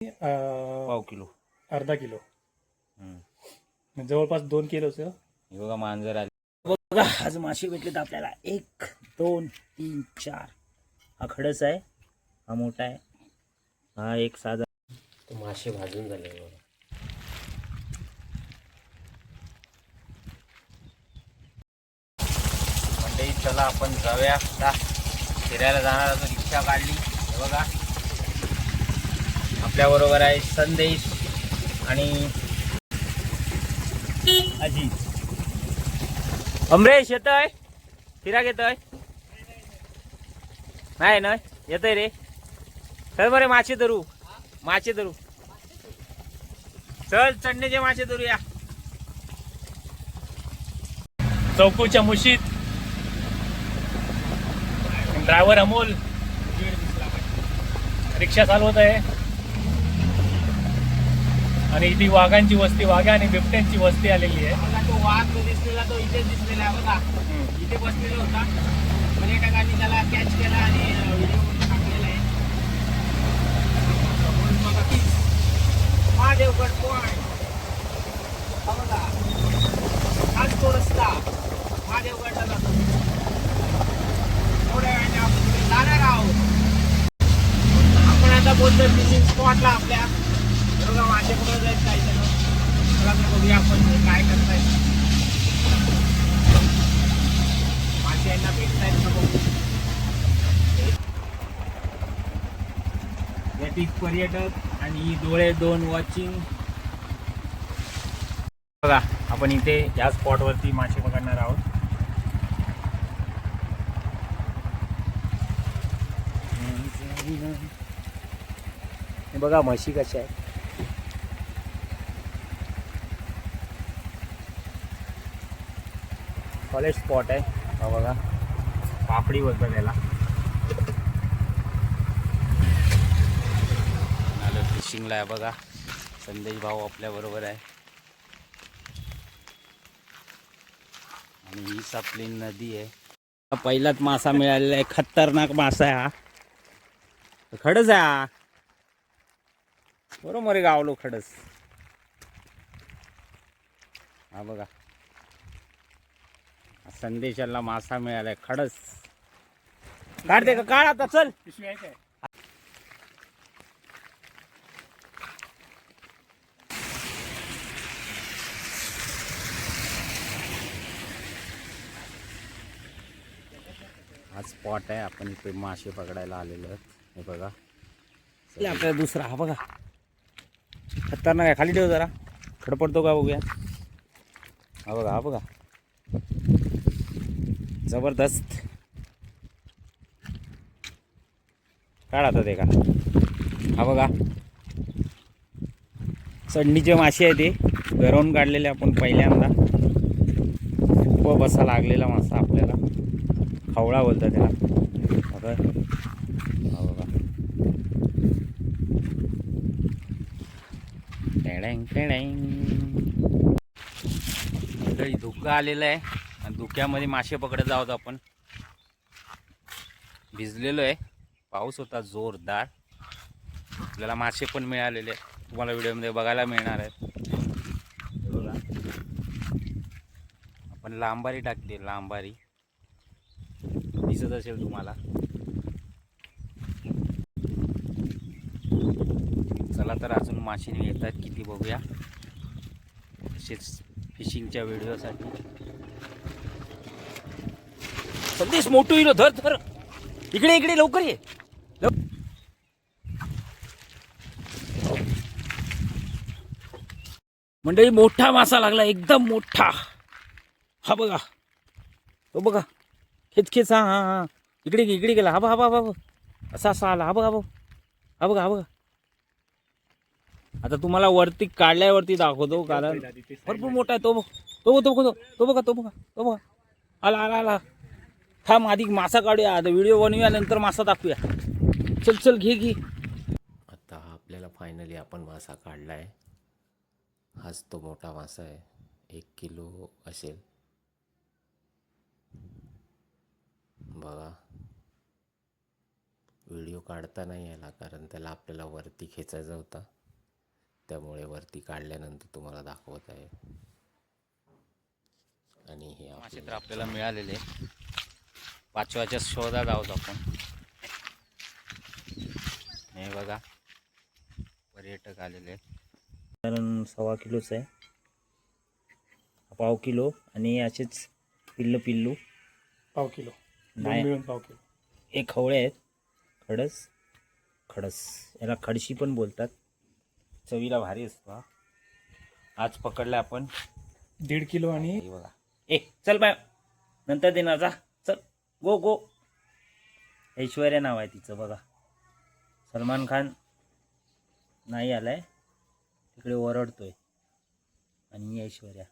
अं, पाव किलो. अर्धा किलो. हम्म. जवळपास दोन किलोचं हे बघा मांजर आली. बघा आज मासे भेटलेत आपल्याला. एक दोन तीन चार. हा खडस आहे. हा मोठा आहे. हा एक साधा. मासे भाजून झाले बघा. म्हणजे चला आपण जाऊया. आता फिरायला जाणार आहोत. रिक्षा काढली. हे बघा. आपल्या बरोबर आहे संदेश आणि आजी. अमरेश येतोय? फिराक येतोय? नाही ना येतोय रे. चल बरे मासे धरू. मासे धरू. चल चढण्याचे मासे धरूया. चौकूच्या मुशीत. ड्रायव्हर अमोल. रिक्षा चालवत आहे आणि इथे वाघांची वस्ती वाघा आणि बिबट्यांची वस्ती आलेली आहे. तो वाघ जो दिसलेला तो इथेच दिसलेला आहे बघा. इथे बसलेला होता. पर्यटकांनी त्याला कॅच केला आणि व्हिडिओ टाकलेला आहे. महादेवगड पॉइंट हा बघा. हाच तो रस्ता महादेवगडला जातो. थोड्या वेळाने आपण जाणार आहोत. आपण आता बोलतोय फिशिंग स्पॉटला आपल्या. हे मासे कुठं जायचं काही जण चला तर बघूया आपण हे काय करतायत. मासे यांना भेटतायत का बघू. पर्यटक आणि डोळे दोन वॉचिंग बघा आपण इथे या स्पॉटवरती मासे पकडणार आहोत. हे बघा म्हशी कशा आहेत. कॉलेज स्पॉट आहे. हा बघा. पापडी बोलतो त्याला आलो फिशिंगला आहे बघा. संदेश भाऊ आपल्या बरोबर आहे. आणि हीच आपली नदी आहे. हा पहिलाच मासा मिळालेला आहे. खतरनाक मासा आहे हा. खडच आहे हा. बरोबर आहे गावलो खडस. हा बघा. संदेशाला मासा मिळालाय खडस. काढते का? काढ आता चल. पिशवी आहे काय हा स्पॉट आहे आपण इथे मासे पकडायला आलेलो आहोत. हे बघा. आपल्याला दुसरा हा बघा. खतरनाक आहे. खाली ठेव जरा. खडपडतो का बघूया? हा बघा हा बघा. जबरदस्त. काढा आता ते का? हा बघा. चढणीचे मासे आहे ते गरवून काढलेले आपण पहिल्यांदा. खूप बसा लागलेला मासा आपल्याला. खवळा बोलतात त्याला. बघा हा बघा. टेडँग टेडँग. धुकं आलेलं आहे. धुक्यामध्ये मासे पकडत आहोत आपण. भिजलेलो आहे. पाऊस होता जोरदार. आपल्याला मासे पण मिळालेले आहेत. तुम्हाला व्हिडिओमध्ये बघायला मिळणार आहेत. आपण लांबारी टाकली लांबारी. दिसत असेल तुम्हाला. चला तर अजून मासे येतात किती बघूया. तसेच फिशिंगच्या व्हिडिओसाठी संदेश मोठू येईल धर धर. इकडे इकडे लवकर ये. मंडळी मोठा मासा लागला एकदम मोठा. हा बघा. तो बघा. खेच खेच हा हा हा. इकडे इकडे गेला. हा बघा हा बघा हा असा असा आला. हा बघा हा बघा. हा बघा हा बघा. आता तुम्हाला वरती काढल्यावरती दाखवतो कारण भरपूर मोठा आहे. तो बघ. तो बघ तो बघ तो बघा तो बघा तो बघा. आला आला आला. थांब आधी मासा काढूया आता व्हिडिओ बनवूया नंतर मासा दाखवूया. चल चल घे घे. आता आपल्याला फायनली आपण मासा काढला आहे हाच तो मोठा मासा आहे. एक किलो असेल. बघा. व्हिडिओ काढता नाही आला कारण त्याला आपल्याला वरती खेचायचा होता. त्यामुळे वरती काढल्यानंतर तुम्हाला दाखवत आहे. आणि हे मासे तर आपले आपल्याला मिळालेले. पाचव्याच्या शोधात आहोत आपण. हे बघा पर्यटक आलेले कारण सव्वा किलोच आहे. पाव किलो आणि असेच पिल्लू पिल्लू. पाव किलो. नाही. मिळून पाव किलो. हे खवळे आहेत. खडस खडस. याला खडशी पण बोलतात. चवीला भारी असतो हा. आज पकडला आपण. दीड किलो आणि हे बघा. ए चल बाय. नंतर देणार जा. गो गो. ऐश्वर्या नाव आहे तिचं बघा. सलमान खान नाही आलाय. तिकडे ओरडतोय. आणि ऐश्वर्या.